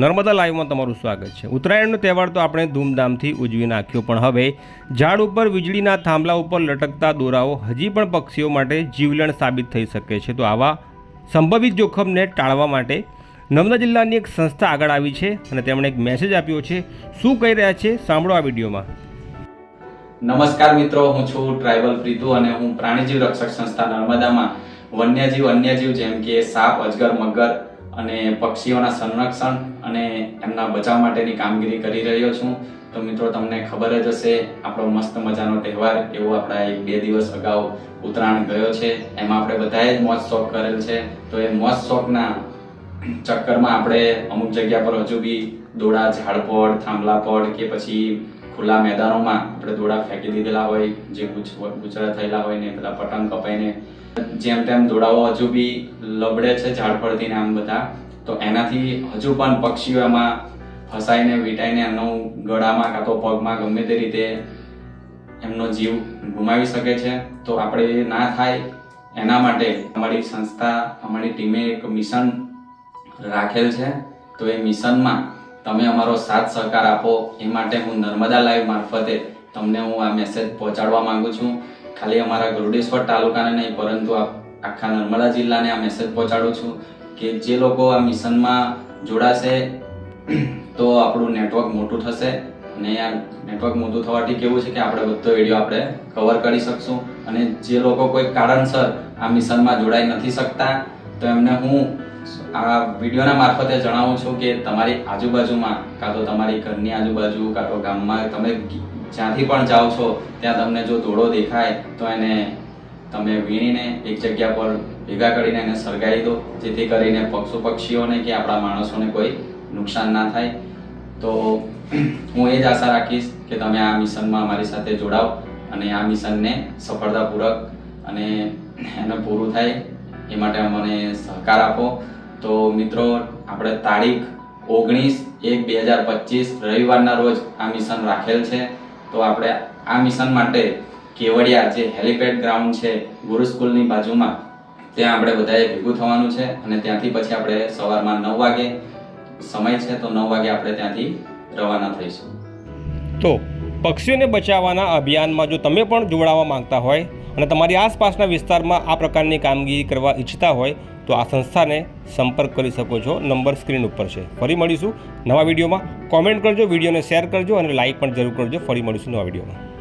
નર્મદા લાઈવમાં તમારું સ્વાગત છે. ઉત્તરાયણનો તહેવાર તો આપણે ધૂમધામથી ઉજવી નાખ્યો, પણ હવે ઝાડ ઉપર વીજળીના થાંભલા ઉપર લટકતા દોરાઓ હજી પણ પક્ષીઓ માટે જીવલેણ સાબિત થઈ શકે છે. તો આવા સંભવિત જોખમને ટાળવા માટે નર્મદા જિલ્લાની એક સંસ્થા આગળ આવી છે અને તેમણે એક મેસેજ આપ્યો છે. શું કહી રહ્યા છે? સાંભળો આ વિડીયોમાં. નમસ્કાર મિત્રો, હું છું ટ્રાઇબલ પ્રીતુ અને હું પ્રાણીજીવ રક્ષક સંસ્થા નર્મદામાં વન્યજીવ અન્યજીવ જેમ કે સાપ, અજગર, મગર અને પક્ષીઓના સંરક્ષણ અને એમના બચાવ માટેની કામગીરી કરી રહ્યો છું. તો મિત્રો, તમને ખબર જ હશે, આપણો મસ્ત મજાનો તહેવાર એવો આપણા એક બે દિવસ અગાઉ ઉત્તરાયણ ગયો છે. એમાં આપણે બધાએ જ મોજ શોખ કરેલ છે. તો એ મોજ શોખના ચક્કરમાં આપણે અમુક જગ્યા પર હજુ બી દોડા ઝાડપડ થાંભલા પડ કે પછી ખુલ્લા મેદાનોમાં આપણે દોડા ફેંકી દીધેલા હોય, જે ગુચરા થયેલા હોય ને પેલા પતંગ કપાઈને જેમ તેમ દોડાઓ હજુ બી લબડે છે ઝાડ પરથી આમ બધા. તો એનાથી હજુ પણ પક્ષીઓ એમાં ફસાઈને, વીંટાઈને એનો ગળામાં કાં તો પગમાં ગમે તે રીતે એમનો જીવ ગુમાવી શકે છે. તો આપણે ના થાય. એના માટે અમારી સંસ્થા, અમારી ટીમે એક મિશન રાખેલ છે. તો એ મિશનમાં તમે અમારો સાથ સહકાર આપો. એ માટે હું નર્મદા લાઈવ મારફતે તમને હું આ મેસેજ પહોંચાડવા માંગુ છું. ખાલી અમારા ગરુડેશ્વર તાલુકાને નહીં, પરંતુ આખા નર્મદા જિલ્લાને આ મેસેજ પહોંચાડું છું કે જે લોકો આ મિશનમાં જોડાશે, તો આપણું નેટવર્ક મોટું થશે. અને આ નેટવર્ક મોટું થવાથી કેવું છે કે આપણે બધો વીડિયો આપણે કવર કરી શકશું. અને જે લોકો કોઈ કારણસર આ મિશનમાં જોડાઈ નથી શકતા, તો એમને હું આ વિડીયોના મારફતે જણાવું છું કે તમારી આજુબાજુમાં, કાં તો તમારી ઘરની આજુબાજુ, કાં તો ગામમાં, તમે જ્યાંથી પણ જાઓ છો, ત્યાં તમને જો દોડો દેખાય, તો એને તમે વીણીને એક જગ્યા પર ભેગા કરીને એને સળગાવી દો, જેથી કરીને પક્ષુ પક્ષીઓને કે આપણા માણસોને કોઈ નુકસાન ના થાય. તો હું એ જ આશા રાખીશ કે તમે આ મિશનમાં અમારી સાથે જોડાઓ અને આ મિશનને સફળતાપૂર્વક અને એને પૂરું થાય, એ માટે અમને સહકાર આપો. તો મિત્રો, આપણે તારીખ ઓગણીસ એક બે હજાર પચીસ રવિવારના રોજ આ મિશન રાખેલ છે. તો આપણે આ મિશન માટે કેવડિયા જે હેલિપેડ ગ્રાઉન્ડ છે ગુરુ સ્કૂલની બાજુમાં, ત્યાં આપણે બધાએ ભેગું થવાનું છે અને ત્યાંથી પછી આપણે સવારમાં નવ વાગે, સમય છે તો નવ વાગે આપણે ત્યાંથી રવાના થઈશું. તો પક્ષીઓને બચાવવાના અભિયાનમાં જો તમે પણ જોડાવા માંગતા હોય અને તમારી આસપાસના વિસ્તારમાં આ પ્રકારની કામગીરી કરવા ઈચ્છતા હોય, તો આ સંસ્થાને સંપર્ક કરી શકો છો. નંબર સ્ક્રીન ઉપર છે. ફરી મળીશું નવા વિડીયોમાં. કોમેન્ટ કરજો વિડીયોને શેર કરજો અને લાઇક પણ જરૂર કરજો. ફરી મળીશું નવા વિડીયોમાં.